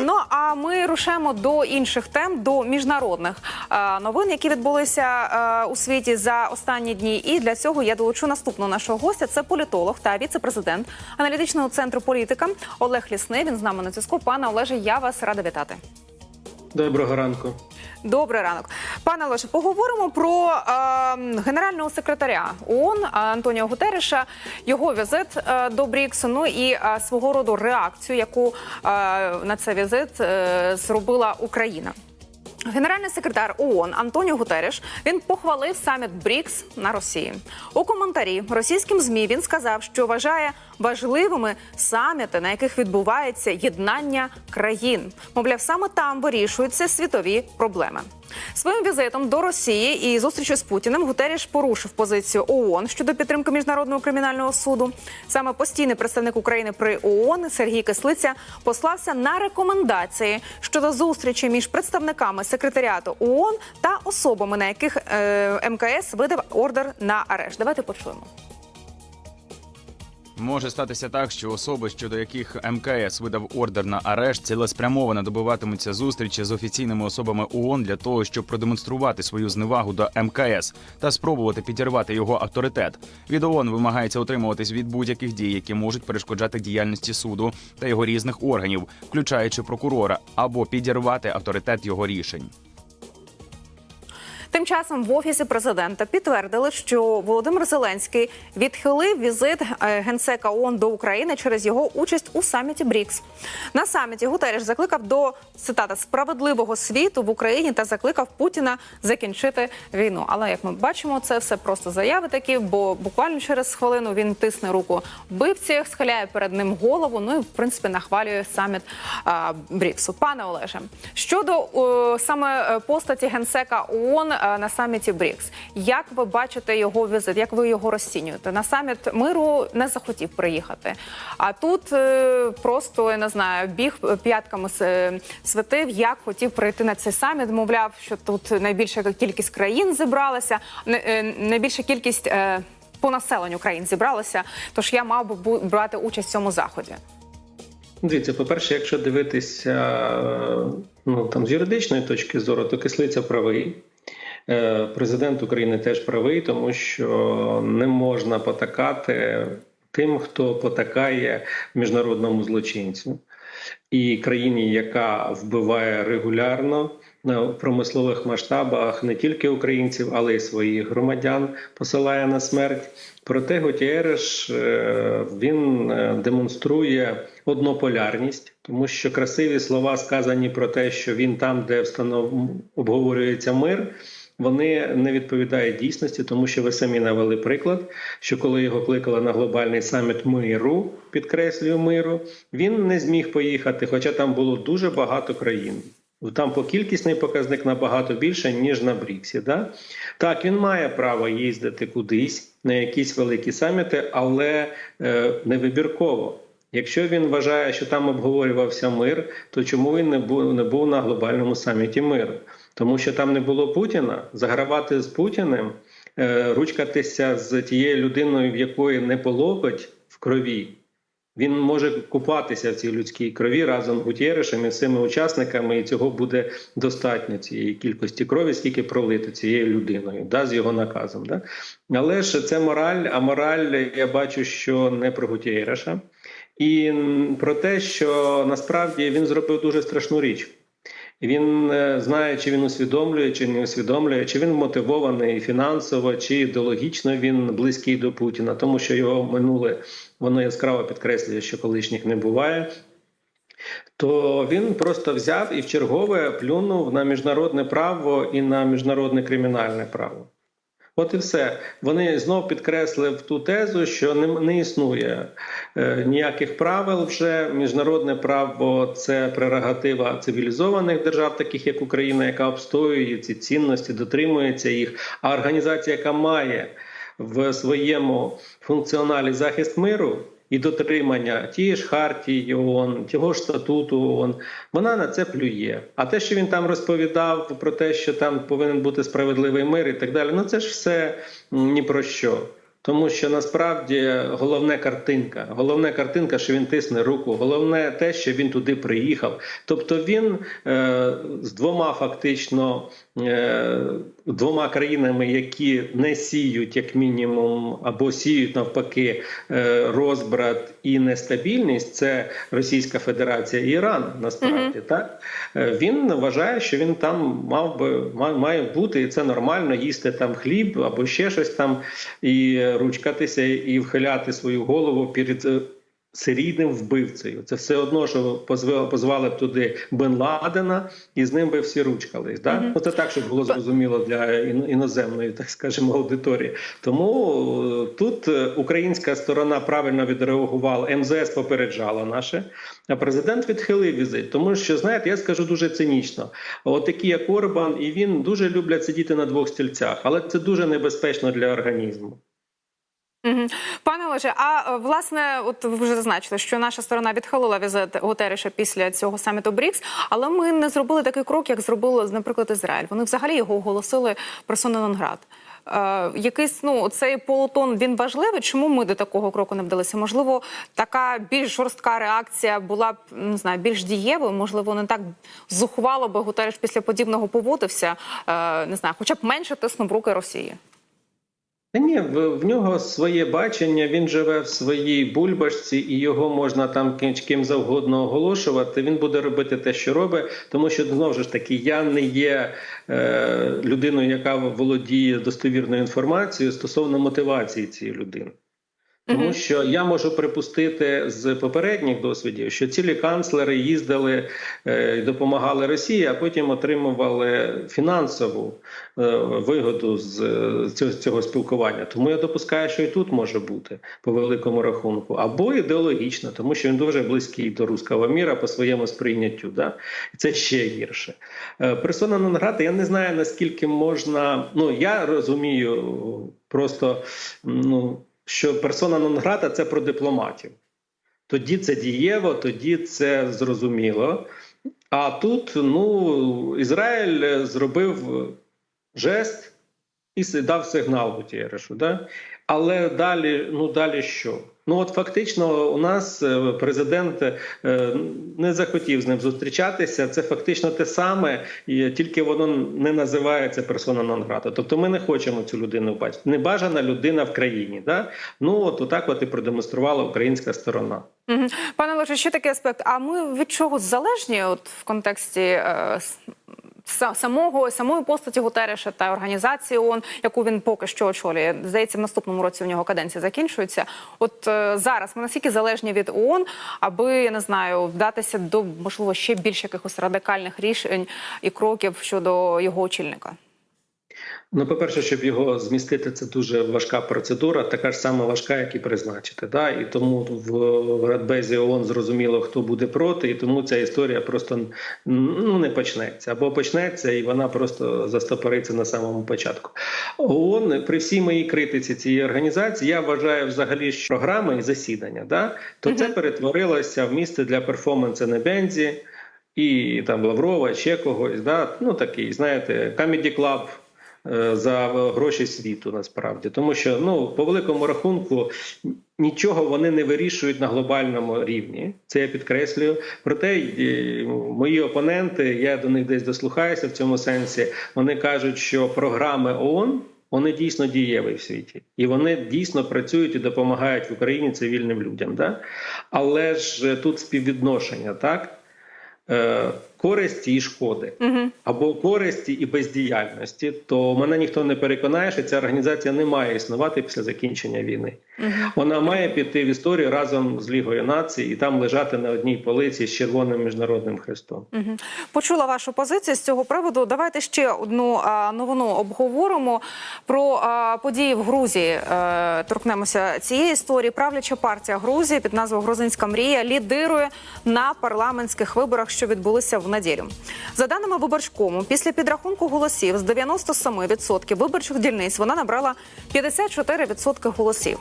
Ну а ми рушаємо до інших тем, до міжнародних е, новин, які відбулися е, у світі за останні дні. І для цього я долучу наступного нашого гостя. Це політолог та віце-президент аналітичного центру політика Олег Лісний. Він з нами на зв'язку. Пане Олеже, я вас рада вітати. Доброго ранку. Добрий ранок, пане Олеже. Поговоримо про е, генерального секретаря ООН Антоніо Гутереша, його візит е, до Бріксу. Ну і е, свого роду реакцію, яку е, на цей візит е, зробила Україна. Генеральний секретар ООН Антоніо Гутереш він похвалив саміт БРІКС на Росії. У коментарі російським змі він сказав, що вважає важливими саміти, на яких відбувається єднання країн. Мовляв, саме там вирішуються світові проблеми. Своїм візитом до Росії і зустрічю з Путіним Гутеріш порушив позицію ООН щодо підтримки міжнародного кримінального суду. Саме постійний представник України при ООН Сергій Кислиця послався на рекомендації щодо зустрічі між представниками секретаріату ООН та особами, на яких е, МКС видав ордер на арешт. Давайте почуємо. Може статися так, що особи, щодо яких МКС видав ордер на арешт, цілеспрямовано добиватимуться зустрічі з офіційними особами ООН для того, щоб продемонструвати свою зневагу до МКС та спробувати підірвати його авторитет. Від ООН вимагається утримуватись від будь-яких дій, які можуть перешкоджати діяльності суду та його різних органів, включаючи прокурора, або підірвати авторитет його рішень. Тим часом в офісі президента підтвердили, що Володимир Зеленський відхилив візит е, генсека ООН до України через його участь у саміті БРІКС. На саміті Гутереш закликав до цитата справедливого світу в Україні та закликав Путіна закінчити війну. Але як ми бачимо, це все просто заяви такі, бо буквально через хвилину він тисне руку вбивці, схиляє перед ним голову. Ну і в принципі нахвалює саміт а, БРІКСу. Пане Олеже, щодо е, саме е, постаті генсека ООН на саміті БРІКС, як ви бачите його візит? Як ви його розцінюєте? На саміт миру не захотів приїхати. А тут е, просто я не знаю, біг п'ятками святив, як хотів прийти на цей саміт. Мовляв, що тут найбільша кількість країн зібралася, е, найбільша кількість. е, По населенню країн зібралася, тож я мав би брати участь в цьому заході. Дивіться, по-перше, якщо дивитися ну, там, з юридичної точки зору, то кислиця правий. Е, Президент України теж правий, тому що не можна потакати тим, хто потакає міжнародному злочинцю. І країні, яка вбиває регулярно на промислових масштабах не тільки українців, але й своїх громадян, посилає на смерть. Проте Готєреш е, він е, демонструє однополярність, тому що красиві слова сказані про те, що він там, де обговорюється мир. Вони не відповідають дійсності, тому що ви самі навели приклад, що коли його кликали на глобальний саміт миру, підкреслюю миру, він не зміг поїхати, хоча там було дуже багато країн. Там по кількісний показник набагато більше, ніж на Бріксі. Да? Так, він має право їздити кудись на якісь великі саміти, але е, не вибірково. Якщо він вважає, що там обговорювався мир, то чому він не був, не був на глобальному саміті миру? Тому що там не було Путіна, загравати з Путіним, е, ручкатися з тією людиною, в якої не по локоть в крові. Він може купатися в цій людській крові разом з Гутєришем і цими учасниками, і цього буде достатньо цієї кількості крові, скільки пролито цією людиною, да, з його наказом. Да. Але ж це мораль, а мораль я бачу, що не про Гутєреша. І про те, що насправді він зробив дуже страшну річ. Він е, знає, чи він усвідомлює, чи не усвідомлює, чи він мотивований фінансово, чи ідеологічно він близький до Путіна, тому що його минуле воно яскраво підкреслює, що колишніх не буває. То він просто взяв і в чергове плюнув на міжнародне право і на міжнародне кримінальне право. От і все. Вони знов підкреслив ту тезу, що не, не існує е, ніяких правил вже. Міжнародне право це прерогатива цивілізованих держав, таких як Україна, яка обстоює ці цінності, дотримується їх. А організація, яка має в своєму функціоналі захист миру. І дотримання тієї ж хартії ООН, того ж статуту ООН, вона на це плює. А те, що він там розповідав про те, що там повинен бути справедливий мир і так далі, ну це ж все ні про що. Тому що насправді головне картинка, головне картинка, що він тисне руку, головне те, що він туди приїхав. Тобто він е, з двома фактично двома країнами, які не сіють як мінімум, або сіють навпаки е, розбрат і нестабільність, це Російська Федерація і Іран. Насправді так Е, він вважає, що він там мав би ма- має бути, і це нормально їсти там хліб або ще щось там, і ручкатися, і вхиляти свою голову перед е, серійним вбивцею. Це все одно, що позв- позвали б туди Бен Ладена, і з ним би всі ручкались. Да? Ну це так, щоб було зрозуміло для іноземної, так скажемо, аудиторії. Тому е, тут е, українська сторона правильно відреагувала. МЗС попереджала наше, а президент відхилив візит. Тому що знаєте, я скажу дуже цинічно. От такі як Орбан і він дуже люблять сидіти на двох стільцях, але це дуже небезпечно для організму. Пане Олеже, а е, власне, от ви вже зазначили, що наша сторона відхилила візит Гутерреша після цього саміту БРІКС, але ми не зробили такий крок, як зробило, наприклад, Ізраїль. Вони взагалі його оголосили персона нон-грат. Е, якийсь ну цей полутон він важливий. Чому ми до такого кроку не вдалися? Можливо, така більш жорстка реакція була б не знаю, більш дієвою. Можливо, не так зухвало би Гутереш після подібного поводився. Е, не знаю, хоча б менше тиснув руки Росії. Та ні, в, в нього своє бачення. Він живе в своїй бульбашці, і його можна там ким, завгодно оголошувати. Він буде робити те, що робить, тому що знову ж таки я не є е, людиною, яка володіє достовірною інформацією стосовно мотивації цієї людини. Тому що я можу припустити з попередніх досвідів, що цілі канцлери їздили е, і допомагали Росії, а потім отримували фінансову е, вигоду з е, цього, спілкування. Тому я допускаю, що і тут може бути по великому рахунку, або ідеологічно, тому що він дуже близький до руського міра по своєму сприйняттю. Да? І це ще гірше. Персона Нонграта, я не знаю наскільки можна. Ну я розумію просто ну що персона Нонграта – це про дипломатів. Тоді це дієво, тоді це зрозуміло. А тут ну, Ізраїль зробив жест і дав сигнал Гутєрешу. Да? Але далі, ну далі що? Ну от фактично, у нас е, президент е, не захотів з ним зустрічатися. Це фактично те саме, тільки воно не називається персона нон-грата. Тобто ми не хочемо цю людину бачити. Небажана людина в країні. Да? Ну от отак от і продемонструвала українська сторона. Пане Олеже, ще такий аспект. А ми від чого залежні, от в контексті е, самого самої постаті Гутереша та організації ООН, яку він поки що очолює? Здається, в наступному році у нього каденція закінчується. От е, зараз ми наскільки залежні від ООН, аби я не знаю, вдатися до можливо ще більш якихось радикальних рішень і кроків щодо його очільника. Ну, по-перше, щоб його змістити, це дуже важка процедура, така ж сама важка, як і призначити. Да? І тому в, Радбезі ООН зрозуміло, хто буде проти, і тому ця історія просто ну, не почнеться. Або почнеться, і вона просто застопориться на самому початку. ООН, при всій моїй критиці цієї організації, я вважаю взагалі, що програми і засідання, да? то це перетворилося в місце для перформансу на бензі. І там Лаврова, ще когось, да? ну такий, знаєте, Comedy Club за гроші світу насправді, тому що ну по великому рахунку нічого вони не вирішують на глобальному рівні. Це я підкреслюю. Проте е, мої опоненти, я до них десь дослухаюся в цьому сенсі. Вони кажуть, що програми ООН вони дійсно дієві в світі, і вони дійсно працюють і допомагають в Україні цивільним людям. Да? Але ж тут співвідношення, так? Користі і шкоди або користі і бездіяльності, то мене ніхто не переконає, що ця організація не має існувати після закінчення війни. Вона має піти в історію разом з Лігою націй і там лежати на одній полиці з червоним міжнародним хрестом. Почула вашу позицію з цього приводу. Давайте ще одну а, новину обговоримо про а, події в Грузії. Е, торкнемося цієї історії. Правляча партія Грузії під назвою Грузинська мрія лідирує на парламентських виборах, що відбулися в неділю. За даними виборчкому, після підрахунку голосів з 97% виборчих дільниць вона набрала 54% голосів.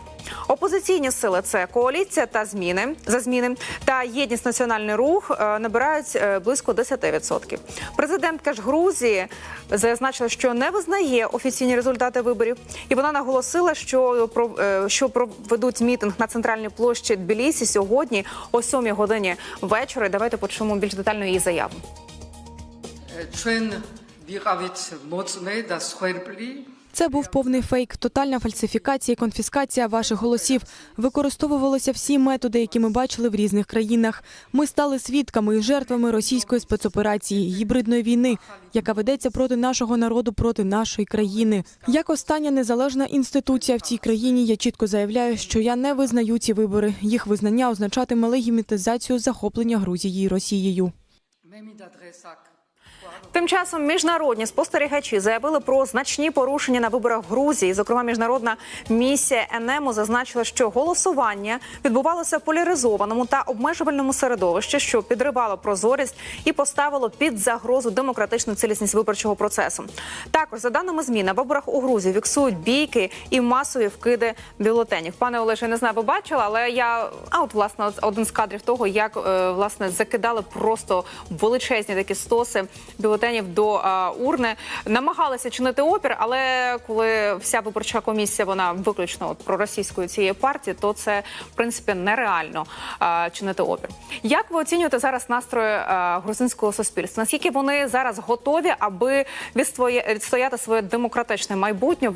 Опозиційні сили це коаліція та зміни за зміни та єдність національний рух е, набирають е, близько 10%. Президентка ж Грузії зазначила, що не визнає офіційні результати виборів, і вона наголосила, що про е, що проведуть мітинг на центральній площі Тбілісі сьогодні о 7 годині вечора. Давайте почуємо більш детально її заяву ჩვენ ვიყავით მოწმე და სხვერპლი Це був повний фейк, тотальна фальсифікація і конфіскація ваших голосів. Використовувалися всі методи, які ми бачили в різних країнах. Ми стали свідками і жертвами російської спецоперації, гібридної війни, яка ведеться проти нашого народу, проти нашої країни. Як остання незалежна інституція в цій країні, я чітко заявляю, що я не визнаю ці вибори. Їх визнання означатиме легімітизацію захоплення Грузії Росією. Тим часом міжнародні спостерігачі заявили про значні порушення на виборах Грузії. Зокрема, міжнародна місія ЕНЕМО зазначила, що голосування відбувалося в поляризованому та обмежувальному середовищі, що підривало прозорість і поставило під загрозу демократичну цілісність виборчого процесу. Також за даними ЗМІ, на виборах у Грузії фіксують бійки і масові вкиди бюлетенів. Пане Олеже, не знаю, ви бачили, але я а от власне один з кадрів того, як е, власне закидали просто величезні такі стоси бюлетенів до е, урни, намагалися чинити опір, але коли вся виборча комісія вона виключно от проросійської цієї партії, то це в принципі нереально чинити опір. Як ви оцінюєте зараз настрої грузинського суспільства? Наскільки вони зараз готові, аби відстоя- відстояти своє демократичне майбутнє,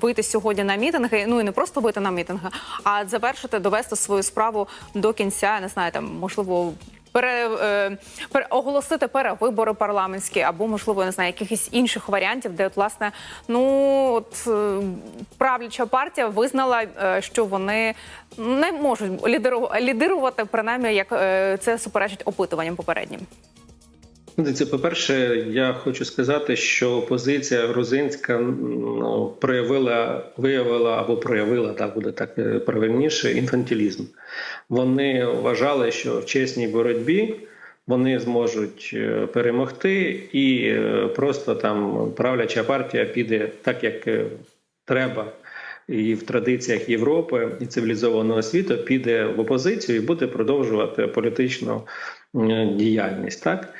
вийти сьогодні на мітинги? Ну і не просто вийти на мітинги, а завершити, довести свою справу до кінця. Не знаю, там можливо. Пере, е, пере, оголосити перевибори парламентські або можливо не знаю якихось інших варіантів, де от власне ну от е, правляча партія визнала, е, що вони не можуть лідеру- лідирувати, принаймні як це суперечить опитуванням попереднім. Це по-перше, я хочу сказати, що опозиція грузинська ну, проявила, виявила або проявила так буде так е, правильніше інфантилізм. Вони вважали, що в чесній боротьбі вони зможуть е, перемогти, і е, просто там правляча партія піде так, як треба. І в традиціях Європи і цивілізованого світу піде в опозицію і буде продовжувати політичну діяльність. Так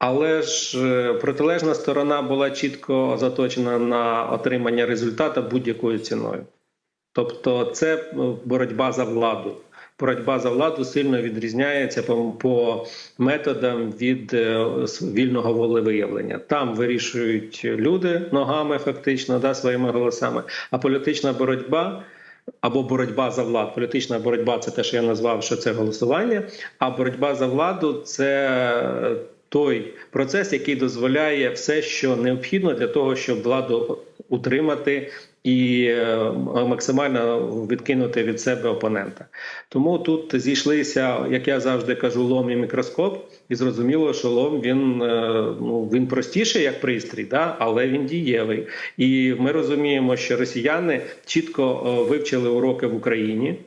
але ж е, протилежна сторона була чітко заточена на отримання результату будь-якою ціною. Тобто, це е, боротьба за владу. Боротьба за владу сильно відрізняється по, по методам від е, вільного волевиявлення. Там вирішують люди ногами, фактично, да, своїми голосами. А політична боротьба або боротьба за владу. Політична боротьба це те, що я назвав, що це голосування. А боротьба за владу це той процес, який дозволяє все, що необхідно для того, щоб владу утримати і е, максимально відкинути від себе опонента. Тому тут зійшлися, як я завжди кажу, лом і мікроскоп, і зрозуміло, що лом він е, ну він простіший як пристрій, да, але він дієвий. І ми розуміємо, що росіяни чітко е, вивчили уроки в Україні.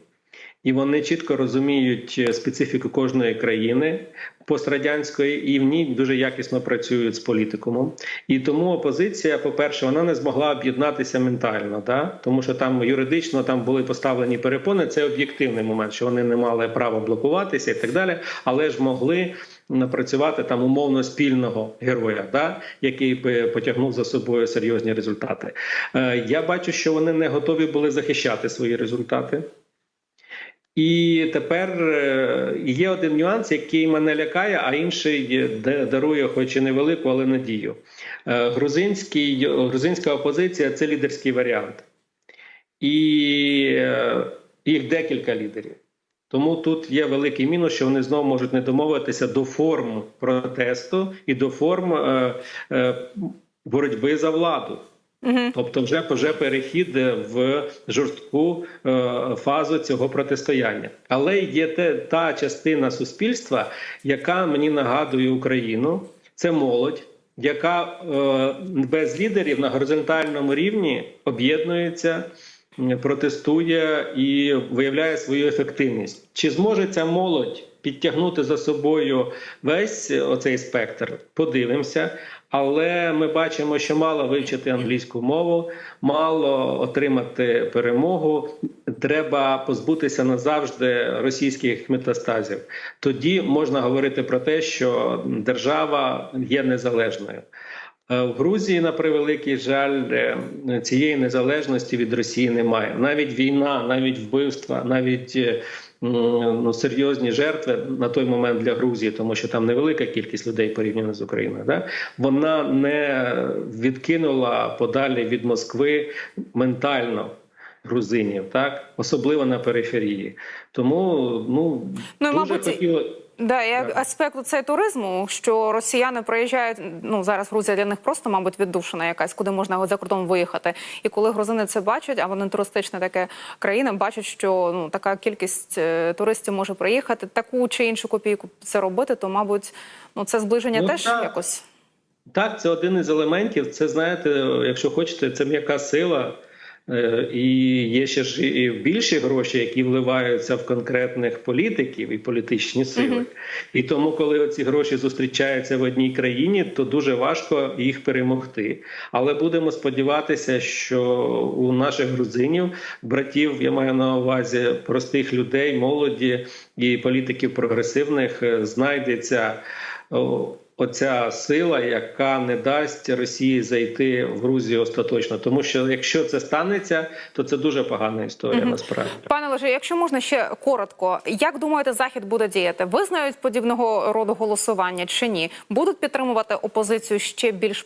І вони чітко розуміють е, специфіку кожної країни пострадянської, і в ній дуже якісно працюють з політикумом. І тому опозиція, по-перше, вона не змогла об'єднатися ментально, да? тому що там юридично там були поставлені перепони. Це об'єктивний момент, що вони не мали права блокуватися і так далі, але ж могли. Напрацювати там умовно спільного героя, да який би потягнув за собою серйозні результати. Е, я бачу, що вони не готові були захищати свої результати. І тепер е, є один нюанс, який мене лякає, а інший дарує, хоч і невелику, але надію. Е, Грузинський, грузинська опозиція це лідерський варіант, і е, їх декілька лідерів. Тому тут є великий мінус, що вони знову можуть не домовитися до форм протесту і до форм боротьби за владу. Тобто, вже вже перехід в жорстку е, фазу цього протистояння. Але є те, та частина суспільства, яка мені нагадує Україну, це молодь, яка е, без лідерів на горизонтальному рівні об'єднується, протестує і виявляє свою ефективність. Чи зможе ця молодь підтягнути за собою весь оцей спектр. Подивимося. Але ми бачимо, що мало вивчити англійську мову, мало отримати перемогу. Треба позбутися назавжди російських метастазів. Тоді можна говорити про те, що держава є незалежною. Е, В Грузії, на превеликий жаль, е, цієї незалежності від Росії немає. Навіть війна, навіть вбивства, навіть е, ну, серйозні жертви на той момент для Грузії, тому що там невелика кількість людей порівняно з Україною. Да? Вона не відкинула подалі від Москви ментально. Грузинів, так особливо на периферії, тому ну, Ну, дуже мабуть, хотіло. Да, і аспект цей туризму, що росіяни приїжджають. Ну зараз Грузія для них просто, мабуть, віддушена якась, куди можна за кордон виїхати. І коли грузини це бачать, а вони туристична така країна, бачать, що ну така кількість е, туристів може приїхати, таку чи іншу копійку це робити, то мабуть, ну це зближення Ну, теж так. якось. Так, це один із елементів. Це знаєте, якщо хочете, це м'яка сила. Е, І є ще ж і більші гроші, які вливаються в конкретних політиків і політичні сили. І тому, коли ці гроші зустрічаються в одній країні, то дуже важко їх перемогти. Але будемо сподіватися, що у наших грузинів, братів, я маю на увазі простих людей, молоді і політиків прогресивних, е, знайдеться. Оця сила, яка не дасть Росії зайти в Грузію остаточно, тому що якщо це станеться, то це дуже погана історія. Насправді Пане Леже, якщо можна ще коротко, як думаєте, захід буде діяти? Визнають подібного роду голосування чи ні? Будуть підтримувати опозицію ще більш